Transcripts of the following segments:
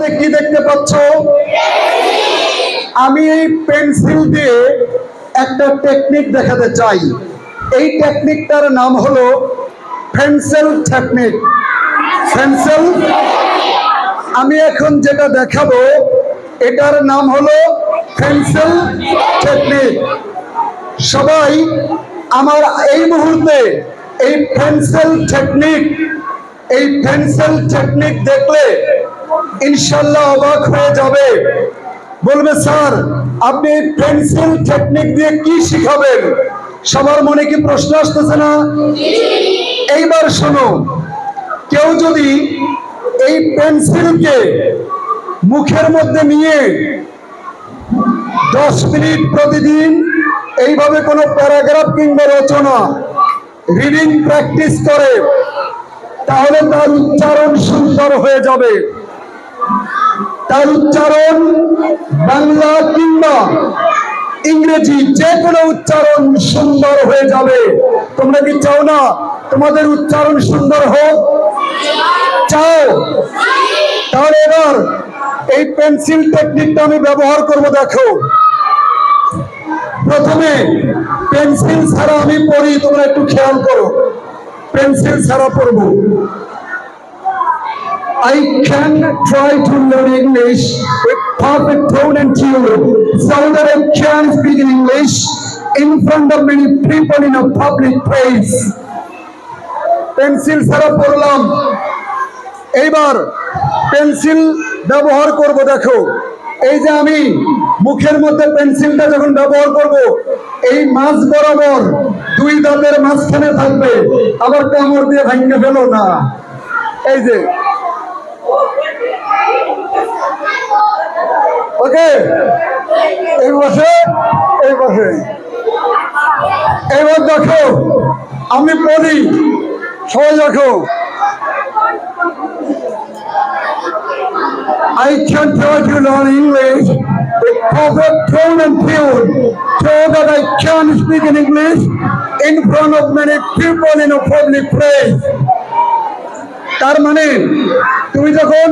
হাতে কি দেখতে পাচ্ছ? আমি এই পেন্সিল দিয়ে একটা টেকনিক দেখাতে চাই। এই টেকনিকটার নাম হলো ফেন্সেল টেকনিক। ফেন্সেল আমি এখন যেটা দেখাবো, এটার নাম হলো ফেন্সেল টেকনিক। সবাই, আমার এই মুহূর্তে এই পেন্সিল টেকনিক এই পেন্সিল টেকনিক দেখলে ইনশাল্লাহ অবাক হয়ে যাবে। বলবে, স্যার, আপনি এই পেন্সিল টেকনিক দিয়ে কি শিখাবেন? সবার মনে কি প্রশ্ন আসতেছে না? এইবার শোনো, কেউ যদি এই পেন্সিলকে মুখের মধ্যে নিয়ে দশ মিনিট প্রতিদিন এইভাবে কোনো প্যারাগ্রাফ কিংবা রচনা রিডিং প্র্যাকটিস করে তাহলে তার উচ্চারণ সুন্দর হয়ে যাবে। তার উচ্চারণ বাংলা কিংবা ইংরেজি যে কোনো উচ্চারণ সুন্দর হয়ে যাবে। তোমরা কি চাও না? তোমাদের উচ্চারণ সুন্দর হোক? চাও? তাহলে এবার এই পেন্সিল টেকনিকটা আমি ব্যবহার করব, দেখো। প্রথমে পেন্সিল ছাড়া আমি পড়ি, তোমরা একটু খেয়াল করো। পেন্সিল ছাড়া পড়ব I can try to learn English with perfect tone and tune so that I can speak in English in front of many people in a public place. Pencil ছাড়া পড়লাম এইবার পেন্সিল ব্যবহার করব দেখো এই যে আমি মুখের মধ্যে পেন্সিলটা যখন ব্যবহার করব, এই মাছ বরাবর দুই দাঁতের মাঝখানে থাকবে। আবার কামড় দিয়ে ভেঙে ফেলো না। এই যে। ওকে? এই বসে এই বসে এবার দেখো, আমি পড়ি। সবাই দেখো। I can try to learn English with perfect tone and tune so that I can speak in English in front of many people in a public place. তার মানে তুমি যখন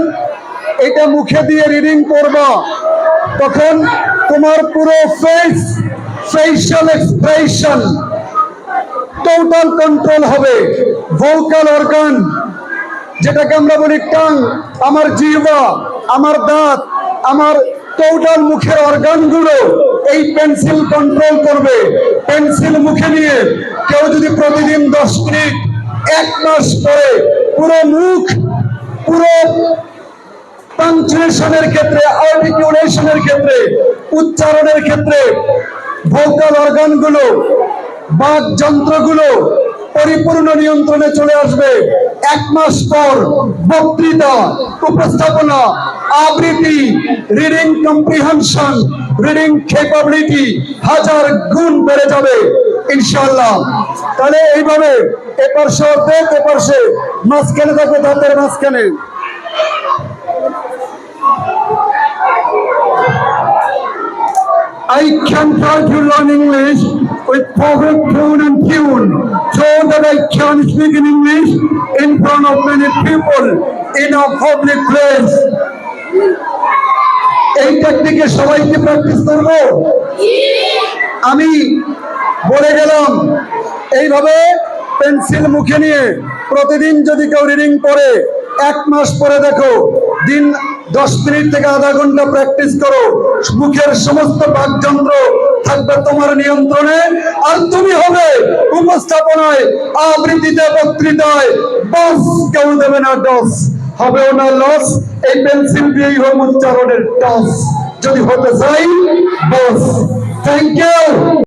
এটা মুখে দিয়ে রিডিং করবা তখন তোমার পুরো face facial expression total control হবে ভোকাল অর্গান যেটাকে আমরা বলি টাং, আমার জিহ্বা, আমার দাঁত, আমার টোটাল মুখের অর্গানগুলো এই পেন্সিল কন্ট্রোল করবে। পেন্সিল মুখে নিয়ে কেউ যদি প্রতিদিন দশ মিনিট, এক মাস পরে পুরো মুখ, পুরো পাংচুয়েশনের ক্ষেত্রে আর্টিকুলেশনের ক্ষেত্রে, উচ্চারণের ক্ষেত্রে ভোকাল অর্গানগুলো বাক যন্ত্রগুলো পরিপূর্ণ নিয়ন্ত্রণে চলে আসবে। এক মাস পর বক্তৃতা, উপস্থাপনা, আবৃত্তি রিডিং কম্প্রিহেনশন রিডিং ক্যাপাবিলিটি হাজার গুণ বেড়ে যাবে, ইনশাআল্লাহ। তাহলে এইভাবে এপার সে এপার সে মাঝখানে থাকবে দাঁতের মাঝখানে। I can to learn English with perfect tone and tune. So that I can speak in English in front of many people in a public place. এই টেকনিকে সবাইকে প্র্যাকটিস করব আমি বলে গেলাম, এইভাবে পেন্সিল মুখে নিয়ে প্রতিদিন যদি কেউ রিডিং করে, এক মাস পরে দেখো, দিন দশ মিনিট থেকে আধা ঘণ্টা প্র্যাকটিস করো। মুখের সমস্ত বাকযন্ত্র থাকবে তোমার নিয়ন্ত্রণে। আর তুমি হবে উপস্থাপনায়, আবৃত্তিতে বক্তৃতায়। বস, কেউ দেবে না ডস হবেও না লস এই পেন্সিল দিয়েই হোক উচ্চারণের টস যদি হতে চাই, বস। Thank you